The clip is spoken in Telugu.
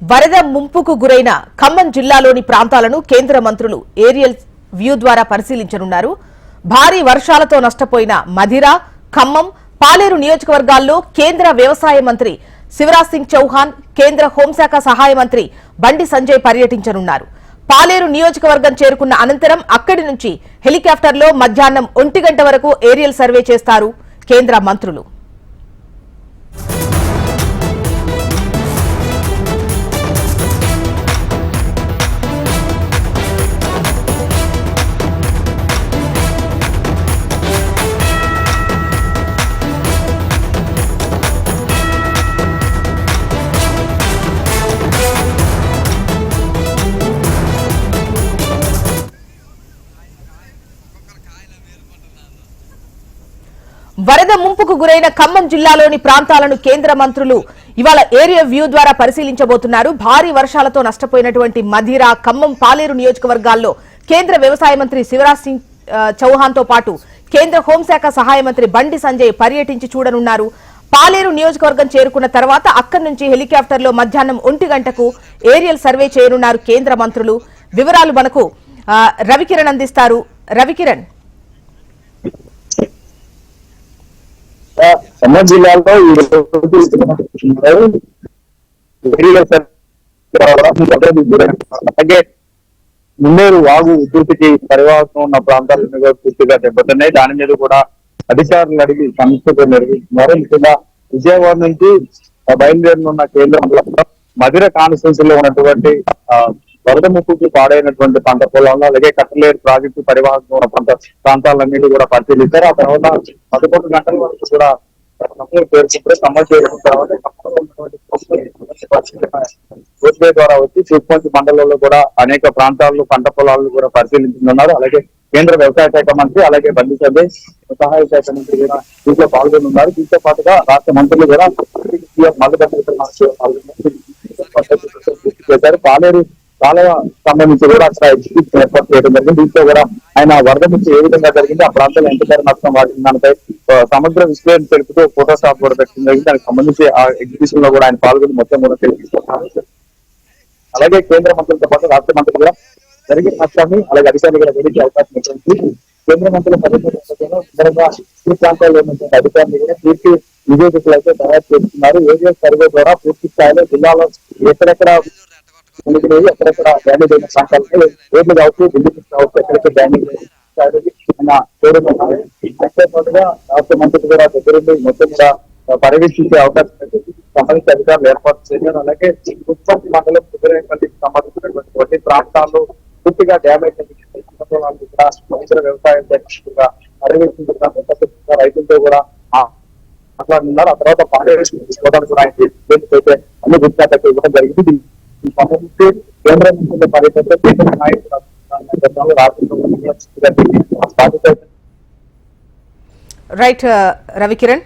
వరద ముంపుకు గురైన ఖమ్మం జిల్లాలోని ప్రాంతాలను కేంద్ర మంత్రులు ఏరియల్ వ్యూ ద్వారా పరిశీలించనున్నారు. భారీ వర్షాలతో నష్టపోయిన మధిర ఖమ్మం పాలేరు నియోజకవర్గాల్లో కేంద్ర వ్యవసాయ మంత్రి శివరాజ్ సింగ్ చౌహాన్ కేంద్ర హోంశాఖ సహాయ మంత్రి బండి సంజయ్ పర్యటించనున్నారు. పాలేరు నియోజకవర్గం చేరుకున్న అనంతరం అక్కడి నుంచి హెలికాప్టర్లో మధ్యాహ్నం ఒంటి గంట వరకు ఏరియల్ సర్వే చేస్తారు కేంద్ర మంత్రులు. వరద ముంపుకు గురైన ఖమ్మం జిల్లాలోని ప్రాంతాలను కేంద్ర మంత్రులు ఇవాళ ఏరియా వ్యూ ద్వారా పరిశీలించబోతున్నారు. భారీ వర్షాలతో నష్టపోయినటువంటి మధిర ఖమ్మం పాలేరు నియోజకవర్గాల్లో కేంద్ర వ్యవసాయ మంత్రి శివరాజ్ సింగ్ చౌహాన్తో పాటు కేంద్ర హోంశాఖ సహాయ మంత్రి బండి సంజయ్ పర్యటించి చూడనున్నారు. పాలేరు నియోజకవర్గం చేరుకున్న తర్వాత అక్కడి నుంచి హెలికాప్టర్లో మధ్యాహ్నం ఒంటి గంటకు ఏరియల్ సర్వే చేయనున్నారు కేంద్ర మంత్రులు. వివరాలు మనకు రవికిరణ్ అందిస్తారు. రవికిరణ్. ఖమ్మం జిల్లాలో ఈ సార్ అలాగే ముందేరు వాగు ఉధృతికి పరివాహకం ఉన్న ప్రాంతాలను కూడా పూర్తిగా దెబ్బతిన్నాయి. దాని మీద కూడా అధికారులు అడిగి సమీక్షలు నిర్వహిస్తున్నారు. ముఖ్యంగా విజయవాడ నుంచి ఆ, బయలుదేరనున్న కేంద్రంలో మధుర కాన్స్టిట్యూన్సీలో ఉన్నటువంటి వరద ముప్పుకి పాడైనటువంటి పంట పొలాల్లో అలాగే కట్టలేరు ప్రాజెక్టు పరివాహకం ఉన్న ప్రాంత ప్రాంతాలన్నిటి కూడా పరిశీలిస్తారు ఆ తర్వాత పదకొండు గంటల వరకు కూడా తర్వాత రోడ్వే ద్వారా వచ్చి చూపుకొంచి మండలంలో కూడా అనేక ప్రాంతాల్లో పంట పొలాలను కూడా పరిశీలించనున్నారు అలాగే కేంద్ర వ్యవసాయ శాఖ మంత్రి అలాగే బండి సంజయ్ సహాయ శాఖ మంత్రి కూడా దీంట్లో పాల్గొనున్నారు. దీంతో పాటుగా రాష్ట్ర మంత్రులు కూడా మల్లె పాలేరు కాలువ సంబంధించి కూడా అక్కడ ఎగ్జిక్యూషన్ ఏర్పాటు చేయడం జరిగింది. దీంట్లో కూడా ఆయన వరద నుంచి ఏ విధంగా జరిగింది ఆ ప్రాంతంలో ఎంత ధర నష్టం వాటిన దానిపై సమగ్ర విశ్లేషణ తెలుపుతూ ఫోటో స్టాప్ కూడా పెట్టడం జరిగింది. దానికి సంబంధించి ఆ ఎగ్జిబిషన్లో కూడా ఆయన పాల్గొని మొత్తం కూడా తెలియజేస్తున్నారు. అలాగే కేంద్ర మంత్రులతో పాటు రాష్ట్ర మంత్రులు కూడా జరిగిన నష్టాన్ని అలాగే అధికారులు కూడా వెలిగే అవకాశం ఇచ్చింది కేంద్ర మంత్రుల పర్యటన ఈ ప్రాంతాల్లో ఉన్నటువంటి అధికారులు కూడా పూర్తి నివేదికలు అయితే తయారు చేస్తున్నారు ఏరియా సర్వే ద్వారా పూర్తి స్థాయిలో జిల్లాలో ఎక్కడెక్కడ మునిగినవి ఎక్కడెక్కడ డ్యామేజ్ అయిన ప్రాంతాలపై రోడ్లు కావచ్చు బిల్డింగ్స్ కావచ్చు ఎక్కడెక్కడ డ్యామేజ్ చూడనున్నారు అంతే పాటుగా రాష్ట్ర మంత్రులు కూడా దగ్గరుండి మొత్తం కూడా పర్యవేక్షించే అవకాశం ఉంది. సంబంధిత అధికారులు ఏర్పాటు చేశారు అలాగే ఉత్పత్తి మండలం కుదిరేపల్లికి సంబంధించినటువంటి కొన్ని ప్రాంతాల్లో పూర్తిగా డ్యామేజ్ సందర్భాలను కూడా సమగ్ర వ్యవసాయ దక్షిణగా పర్యవేక్షించడానికి తప్పకుండా రైతులతో కూడా ఆ మాట్లాడుతున్నారు ఆ తర్వాత పార్టీ తీసుకోవడానికి కూడా ఆయన అయితే అన్ని గుర్తింపు ఇవ్వడం జరిగింది దీనికి సంబంధించి కేంద్ర మంత్రుల పర్యటనలో కేంద్ర నాయకులు నేపథ్యంలో రాష్ట్రంలో రైట్ రవికిరణ్